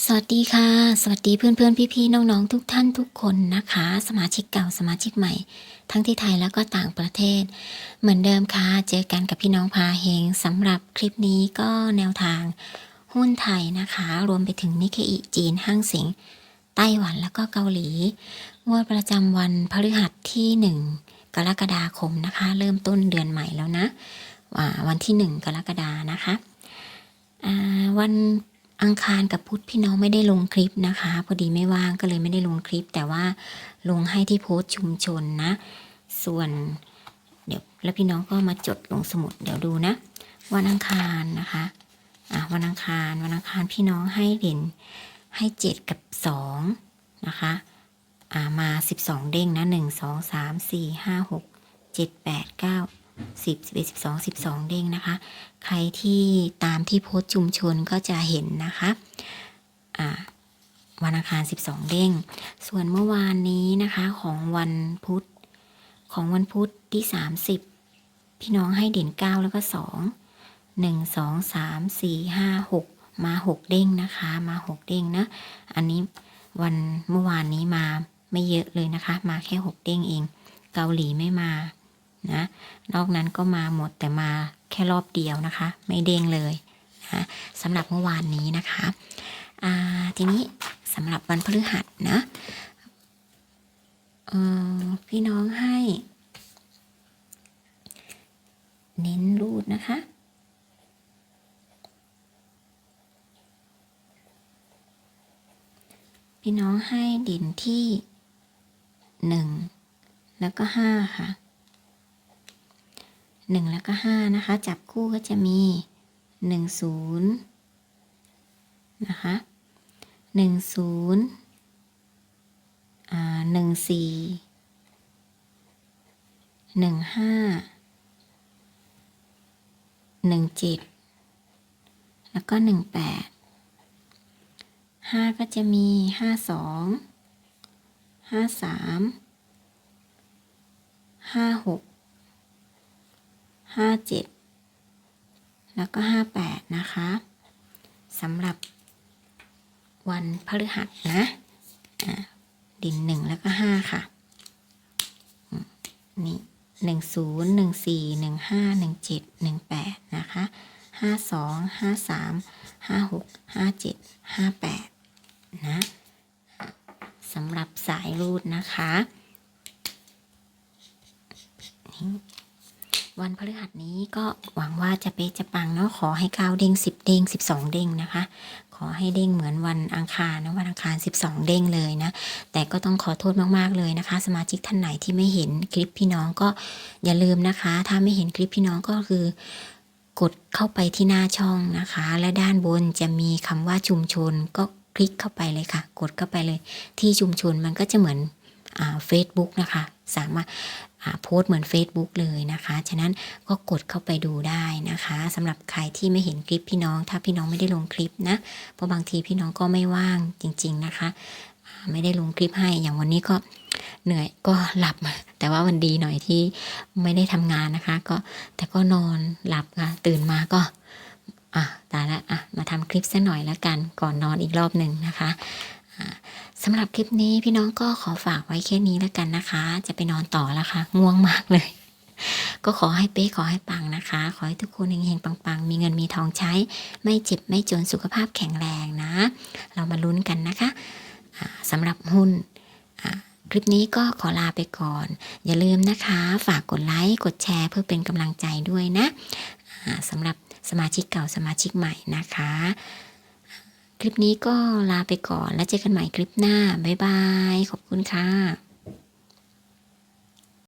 สวัสดีค่ะ สวัสดีเพื่อนเพื่อนพี่พี่ๆน้องๆทุกท่านทุกคนนะคะ สมาชิกเก่าสมาชิกใหม่ ทั้งที่ไทยแล้วก็ต่างประเทศ เหมือนเดิมค่ะ เจอกันกับพี่น้องพาเฮงสำหรับคลิปนี้ก็แนวทางหุ้นไทยนะคะ รวมไปถึงนิเคอิจีนห้างเสิงไต้หวันแล้วก็เกาหลีงวดประจำวันพฤหัสที่ 1 กรกฎาคมนะคะ เริ่มต้นเดือนใหม่แล้วนะวันที่ 1 กรกฎานะคะวัน อังคารกับพุธพี่น้องไม่ได้ลงคลิปนะคะ พอดีไม่ว่างก็เลยไม่ได้ลงคลิป แต่ว่าลงให้ที่โพสต์ชุมชนนะ ส่วนเดี๋ยวแล้วพี่น้องก็มาจดลงสมุดเดี๋ยวดูนะ วันอังคารนะคะอะวันอังคารวันอังคารพี่น้องให้เด่นให้เจ็ดกับสองนะคะอ่ามาสิบสองเด้งนะหนึ่งสองสามสี่ห้าหกเจ็ดแปดเก้า สิบสิบเอ็ดสิบสองสิบสองเด้งนะคะ ใครที่ตามที่โพสต์ชุมชนก็จะเห็นนะคะอ่าวันอังคาร 12 เด้ง ส่วนเมื่อวานนี้นะคะของวันพุธของวันพุธที่ 30 พี่น้องให้เด่น 9 แล้วก็ 2 1 2 3 4 5 6 มา 6 เด้งนะคะ มา 6 เด้งนะ อันนี้วันเมื่อวานนี้มาไม่เยอะเลยนะคะ มาแค่ 6 เด้งเอง เกาหลีไม่มา นะ นอกนั้นก็มาหมดแต่มาแค่รอบเดียวนะคะ ไม่เด้งเลยนะสำหรับเมื่อวานนี้นะคะทีนี้สำหรับวันพฤหัสนะพี่น้องให้ เน้นรูดนะคะพี่น้องให้เด่นที่หนึ่งแล้วก็ห้าค่ะ หนึ่งแล้วก็ห้านะคะ จับคู่ก็จะมีหนึ่งศูนย์นะคะหนึ่งศูนย์อ่าหนึ่งสีหนึ่งห้าหนึ่งเจ็ดแล้วก็หนึ่งแปดห้าก็จะมีห้าสองห้าสาม ห้าเจ็ดแล้วก็ห้าแปดนะคะสำหรับวันพฤหัสนะดินหนึ่งแล้วก็ห้าค่ะ นี่หนึ่งศูนย์หนึ่งสี่หนึ่งห้าหนึ่งเจ็ดหนึ่งแปดนะคะห้าสองห้าสามห้าหกห้าเจ็ดห้าแปดนะสำหรับสายรูดนะคะ นี่ วันพฤหัสนี้ก็หวังว่าจะเป๊ะจะปังเนาะขอให้ก้าวเด้งสิบเด้งสิบสองเด้งนะคะ ขอให้เด้งเหมือนวันอังคารนะวันอังคารสิบสองเด้งเลยนะ แต่ก็ต้องขอโทษมากๆเลยนะคะ สมาชิกท่านไหนที่ไม่เห็นคลิปพี่น้องก็อย่าลืมนะคะ ถ้าไม่เห็นคลิปพี่น้องก็คือกดเข้าไปที่หน้าช่องนะคะ และด้านบนจะมีคำว่าชุมชนก็คลิกเข้าไปเลยค่ะ กดเข้าไปเลย ที่ชุมชนมันก็จะเหมือนอ่า Facebook นะคะ สามารถ โพสต์เหมือน Facebook เลยนะคะ ฉะนั้นก็กดเข้าไปดูได้นะคะสำหรับใครที่ไม่เห็นคลิปพี่น้อง ถ้าพี่น้องไม่ได้ลงคลิปนะเพราะบางทีพี่น้องก็ไม่ว่างจริง ๆนะคะ ไม่ได้ลงคลิปให้อย่างวันนี้ก็เหนื่อยก็หลับ แต่ว่าวันดีหน่อยที่ไม่ได้ทำงานนะคะ ก็แต่ก็นอนหลับค่ะตื่นมาก็อะตายละอะมาทำคลิปสักหน่อยแล้วกันก่อนนอนอีกรอบหนึ่งนะคะ สำหรับคลิปนี้พี่น้องก็ขอฝากไว้แค่นี้แล้วกันนะคะ จะไปนอนต่อแล้วค่ะ ง่วงมากเลย ก็ขอให้เป๊ะขอให้ปังนะคะ ขอให้ทุกคนเฮงๆปังๆ มีเงินมีทองใช้ ไม่เจ็บไม่จนสุขภาพแข็งแรงนะ เรามาลุ้นกันนะคะสำหรับหุ้นคลิปนี้ก็ขอลาไปก่อน อย่าลืมนะคะ ฝากกดไลค์กดแชร์เพื่อเป็นกำลังใจด้วยนะสำหรับสมาชิกเก่าสมาชิกใหม่นะคะ คลิปนี้ก็ลาไปก่อนแล้วเจอกันใหม่คลิปหน้า บ๊ายบาย ขอบคุณค่ะ